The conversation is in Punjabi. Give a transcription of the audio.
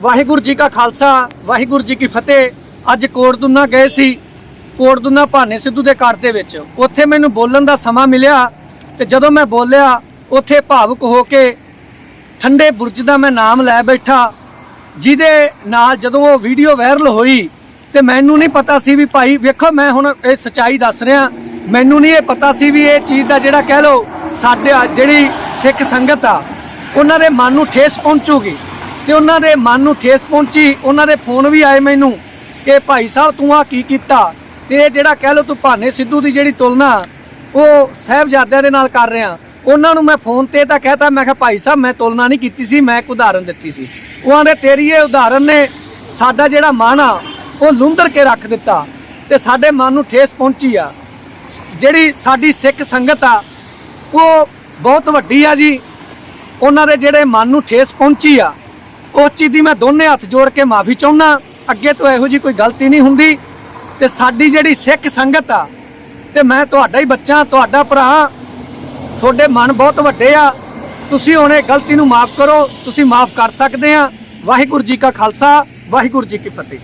ਵਾਹਿਗੁਰੂ ਜੀ ਕਾ ਖਾਲਸਾ, ਵਾਹਿਗੁਰੂ ਜੀ ਕੀ ਫਤਿਹ। ਅੱਜ ਕੋਟਦੁਨਾ ਗਏ ਸੀ, ਕੋਟਦੁਨਾ ਭਾਨੇ ਸਿੱਧੂ ਦੇ ਘਰ ਦੇ ਵਿੱਚ। ਉੱਥੇ ਮੈਨੂੰ ਬੋਲਣ ਦਾ ਸਮਾਂ ਮਿਲਿਆ ਤੇ ਜਦੋਂ ਮੈਂ ਬੋਲਿਆ, ਉੱਥੇ ਭਾਵੁਕ ਹੋ ਕੇ ਠੰਡੇ ਬੁਰਜ ਦਾ ਮੈਂ ਨਾਮ ਲੈ ਬੈਠਾ, ਜਿਹਦੇ ਨਾਲ ਜਦੋਂ ਉਹ ਵੀਡੀਓ ਵਾਇਰਲ ਹੋਈ ਤੇ ਮੈਨੂੰ ਨਹੀਂ ਪਤਾ ਸੀ ਵੀ ਭਾਈ, ਵੇਖੋ ਮੈਂ ਹੁਣ ਇਹ ਸਚਾਈ ਦੱਸ ਰਿਹਾ, ਮੈਨੂੰ ਨਹੀਂ ਇਹ ਪਤਾ ਸੀ ਵੀ ਇਹ ਚੀਜ਼ ਦਾ ਜਿਹੜਾ ਕਹਿ ਲਓ, ਸਾਡੇ ਜਿਹੜੀ ਸਿੱਖ ਸੰਗਤ ਆ, ਉਹਨਾਂ ਦੇ ਮਨ ਨੂੰ ਠੇਸ ਪਹੁੰਚੂਗੀ। ਤੇ ਉਹਨਾਂ ਦੇ ਮਨ ਨੂੰ ਠੇਸ ਪਹੁੰਚੀ, ਉਹਨਾਂ ਦੇ ਫੋਨ ਵੀ ਆਏ ਮੈਨੂੰ ਕਿ ਭਾਈ ਸਾਹਿਬ ਤੂੰ ਆ ਕੀ ਕੀਤਾ? ਤੇ ਇਹ ਜਿਹੜਾ ਕਹਿ ਲਓ ਤੂੰ ਭਾਨੇ ਸਿੱਧੂ ਦੀ ਜਿਹੜੀ ਤੁਲਨਾ ਉਹ ਸਾਹਿਬਜ਼ਾਦਿਆਂ ਦੇ ਨਾਲ ਕਰ ਰਿਹਾ। ਉਹਨਾਂ ਨੂੰ ਮੈਂ ਫੋਨ ਤੇ ਤਾਂ ਕਹਿਤਾ, ਮੈਂ ਕਿਹਾ ਭਾਈ ਸਾਹਿਬ ਮੈਂ ਤੁਲਨਾ ਨਹੀਂ ਕੀਤੀ ਸੀ, ਮੈਂ ਇੱਕ ਉਦਾਹਰਨ ਦਿੱਤੀ ਸੀ। ਉਹਨਾਂ ਦੇ ਤੇਰੀ ਇਹ ਉਦਾਹਰਨ ਨੇ ਸਾਡਾ ਜਿਹੜਾ ਮਨ ਆ, ਉਹ ਲੁੰਦਰ ਕੇ ਰੱਖ ਦਿੱਤਾ ਤੇ ਸਾਡੇ ਮਨ ਨੂੰ ਠੇਸ ਪਹੁੰਚੀ ਆ। ਜਿਹੜੀ ਸਾਡੀ ਸਿੱਖ ਸੰਗਤ ਆ, ਉਹ ਬਹੁਤ ਵੱਡੀ ਆ ਜੀ। ਉਹਨਾਂ ਦੇ ਜਿਹੜੇ ਮਨ ਨੂੰ ਠੇਸ ਪਹੁੰਚੀ ਆ ਉਸ ਚੀਜ਼ ਦੀ ਮੈਂ ਦੋਨੇ ਹੱਥ ਜੋੜ ਕੇ ਮਾਫੀ ਚਾਹੁੰਦਾ ਅੱਗੇ ਤੋਂ ਇਹੋ ਜੀ ਕੋਈ ਗਲਤੀ ਨਹੀਂ ਹੁੰਦੀ। ਤੇ ਸਾਡੀ ਜਿਹੜੀ ਸਿੱਖ ਸੰਗਤ ਆ, ਤੇ ਮੈਂ ਤੁਹਾਡਾ ਹੀ ਬੱਚਾ, ਤੁਹਾਡਾ ਭਰਾ, ਤੁਹਾਡੇ ਮਨ ਬਹੁਤ ਵੱਡੇ ਆ। ਤੁਸੀਂ ਹੁਣ ਇਹ ਗਲਤੀ ਨੂੰ ਮਾਫ ਕਰੋ, ਤੁਸੀਂ ਮਾਫ ਕਰ ਸਕਦੇ ਆ। ਵਾਹਿਗੁਰੂ ਜੀ ਕਾ ਖਾਲਸਾ, ਵਾਹਿਗੁਰੂ ਜੀ ਕੀ ਫਤਿਹ।